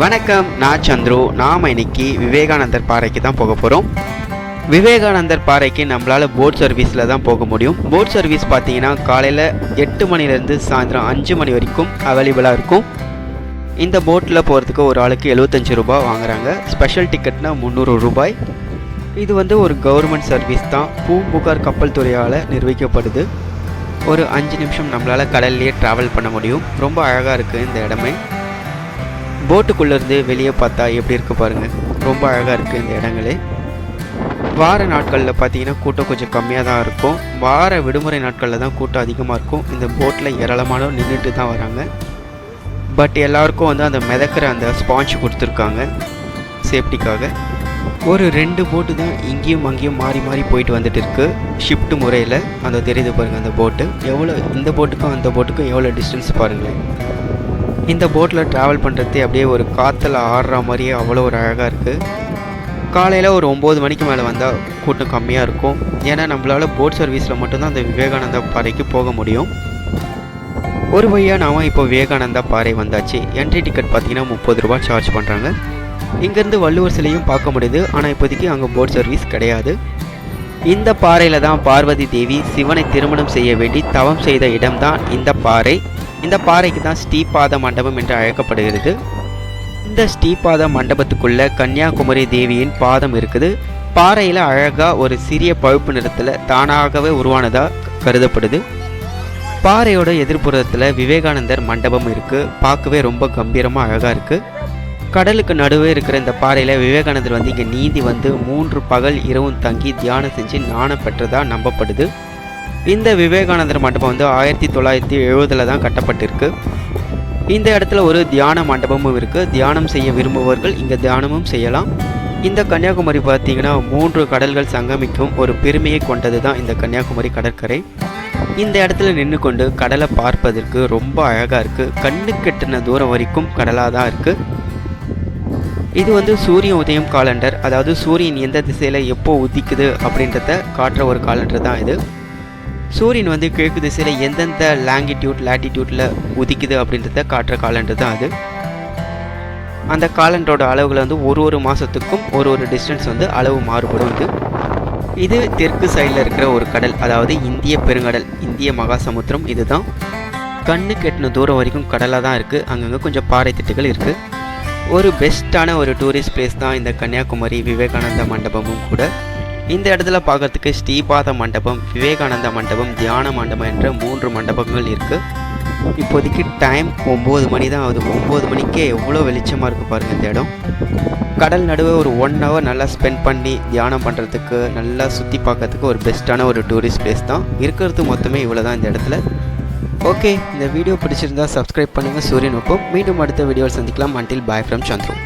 வணக்கம் நான் சந்துரு. நாம் இன்னைக்கு விவேகானந்தர் பாறைக்கு தான் போக போகிறோம் விவேகானந்தர் பாறைக்கு நம்மளால் போட் சர்வீஸில் தான் போக முடியும். போட் சர்வீஸ் பார்த்தீங்கன்னா காலையில் எட்டு மணிலேருந்து சாயந்தரம் அஞ்சு மணி வரைக்கும் அவைலபிளாக இருக்கும். இந்த போட்டில் போகிறதுக்கு ஒரு ஆளுக்கு எழுபத்தஞ்சு ரூபாய் வாங்குறாங்க. ஸ்பெஷல் டிக்கெட்னா முந்நூறு ரூபாய். இது வந்து ஒரு கவர்மெண்ட் சர்வீஸ் தான். பூம்புகார் கப்பல் துறையால் நிர்வகிக்கப்படுது. ஒரு அஞ்சு நிமிஷம் நம்மளால் கடல்லையே ட்ராவல் பண்ண முடியும். ரொம்ப அழகாக இருக்குது இந்த இடமே. போட்டுக்குள்ளேருந்து வெளியே பார்த்தா எப்படி இருக்கு பாருங்கள் ரொம்ப அழகாக இருக்குது இந்த இடங்களே. வார நாட்களில் பார்த்தீங்கன்னா கூட்டம் கொஞ்சம் கம்மியாக தான் இருக்கும். வார விடுமுறை நாட்களில் தான் கூட்டம் அதிகமாக இருக்கும். இந்த போட்டில் ஏராளமான நின்றுட்டு தான் வராங்க. பட் எல்லாருக்கும் வந்து அந்த மிதக்கிற அந்த ஸ்பாஞ்ச் கொடுத்துருக்காங்க. சேஃப்டிக்காக ஒரு ரெண்டு போட்டு தான் இங்கேயும் அங்கேயும் மாறி மாறி போயிட்டு வந்துட்டு இருக்கு. ஷிஃப்ட் முறையில். அந்த தெரியுது பாருங்கள் அந்த போட்டு எவ்வளோ இந்த போட்டுக்கும் அந்த போட்டுக்கும் எவ்வளோ டிஸ்டன்ஸ் பாருங்களேன். இந்த போட்டில் ட்ராவல் பண்ணுறது அப்படியே ஒரு காற்றுல ஆடுற மாதிரியே அவ்வளோ ஒரு அழகாக இருக்குது காலையில் ஒரு ஒம்பது மணிக்கு மேலே வந்தால் கூட்டம் கம்மியாக இருக்கும். ஏன்னா நம்மளால் போட் சர்வீஸில் மட்டும்தான் அந்த விவேகானந்தா பாறைக்கு போக முடியும். ஒரு வழியாக நாம் இப்போ விவேகானந்தா பாறை வந்தாச்சு. என்ட்ரி டிக்கெட் பார்த்தீங்கன்னா முப்பது ரூபா சார்ஜ் பண்ணுறாங்க இங்கேருந்து வள்ளுவர் சிலையும் பார்க்க முடியுது. ஆனால் இப்போதைக்கு அங்கே போட் சர்வீஸ் கிடையாது. இந்த பாறையில் தான் பார்வதி தேவி சிவனை திருமணம் செய்ய வேண்டி தவம் செய்த இடம்தான் இந்த பாறை. இந்த பாறைக்கு தான் ஸ்ரீபாத மண்டபம் என்று அழைக்கப்படுகிறது. இந்த ஸ்ரீபாத மண்டபத்துக்குள்ள கன்னியாகுமரி தேவியின் பாதம் இருக்குது. பாறையில் அழகாக ஒரு சிறிய பழுப்பு நிறத்தில் தானாகவே உருவானதாக கருதப்படுது. பாறையோட எதிர்ப்புறத்தில் விவேகானந்தர் மண்டபம் இருக்குது பார்க்கவே ரொம்ப கம்பீரமாக அழகாக இருக்குது கடலுக்கு நடுவே இருக்கிற இந்த பாறையில் விவேகானந்தர் வந்து இங்கே நீந்தி வந்து மூன்று பகல் இரவும் தங்கி தியானம் செஞ்சு ஞானம் பெற்றதாக நம்பப்படுது. இந்த விவேகானந்தர் மண்டபம் வந்து ஆயிரத்தி தொள்ளாயிரத்தி எழுபதில் தான் கட்டப்பட்டிருக்கு. இந்த இடத்துல ஒரு தியான மண்டபமும் இருக்குது தியானம் செய்ய விரும்புபவர்கள் இங்கே தியானமும் செய்யலாம். இந்த கன்னியாகுமரி பார்த்தீங்கன்னா மூன்று கடல்கள் சங்கமிக்கும் ஒரு பெருமையை கொண்டது தான் இந்த கன்னியாகுமரி கடற்கரை. இந்த இடத்துல நின்று கொண்டு கடலை பார்ப்பதற்கு ரொம்ப அழகாக இருக்குது கண்ணு கெட்டின தூரம் வரைக்கும் கடலாக தான் இருக்குது இது வந்து சூரிய உதயம் காலண்டர் அதாவது சூரியன் எந்த திசையில் எப்போ உதிக்குது அப்படின்றத காட்டுற ஒரு காலண்டர் தான் இது. சூரியன் வந்து கிழக்கு திசையில் எந்தெந்த லாங்கிடியூட் லாட்டிடியூட்டில் உதிக்குது அப்படின்றத காட்டுற காலண்டர் தான் அது. அந்த காலண்டரோட அளவுகளை வந்து ஒரு ஒரு மாதத்துக்கும் ஒரு ஒரு டிஸ்டன்ஸ் வந்து அளவு மாறுபடும் இது. இது தெற்கு சைடில் இருக்கிற ஒரு கடல் அதாவது இந்திய பெருங்கடல் இந்திய மகாசமுத்திரம் இதுதான். கண்ணு கெட்டின தூரம் வரைக்கும் கடலாக தான் இருக்குது அங்கங்கே கொஞ்சம் பாறை திட்டுகள் இருக்குது ஒரு பெஸ்ட்டான ஒரு டூரிஸ்ட் பிளேஸ் தான் இந்த கன்னியாகுமரி விவேகானந்த மண்டபமும் கூட. இந்த இடத்துல பார்க்கறதுக்கு ஸ்ரீபாத மண்டபம் விவேகானந்த மண்டபம் தியான மண்டபம் என்ற மூன்று மண்டபங்கள் இருக்குது இப்போதைக்கு டைம் ஒம்பது மணி தான் ஆகுது. ஒம்பது மணிக்கே எவ்வளோ வெளிச்சமாக இருக்குது பாருங்கள் இந்த இடம். கடல் நடுவே ஒரு ஒன் ஹவர் நல்லா ஸ்பெண்ட் பண்ணி தியானம் பண்ணுறதுக்கு நல்லா சுற்றி பார்க்கறதுக்கு ஒரு பெஸ்ட்டான ஒரு டூரிஸ்ட் பிளேஸ் தான். இருக்கிறது மொத்தமே இவ்வளோ தான் இந்த இடத்துல. ஓகே இந்த வீடியோ பிடிச்சிருந்தா சப்ஸ்கிரைப் பண்ணுங்கள் சூரியன் ஒப்போ மீண்டும் அடுத்த வீடியோவில் சந்திக்கலாம். Until bye from Chandru.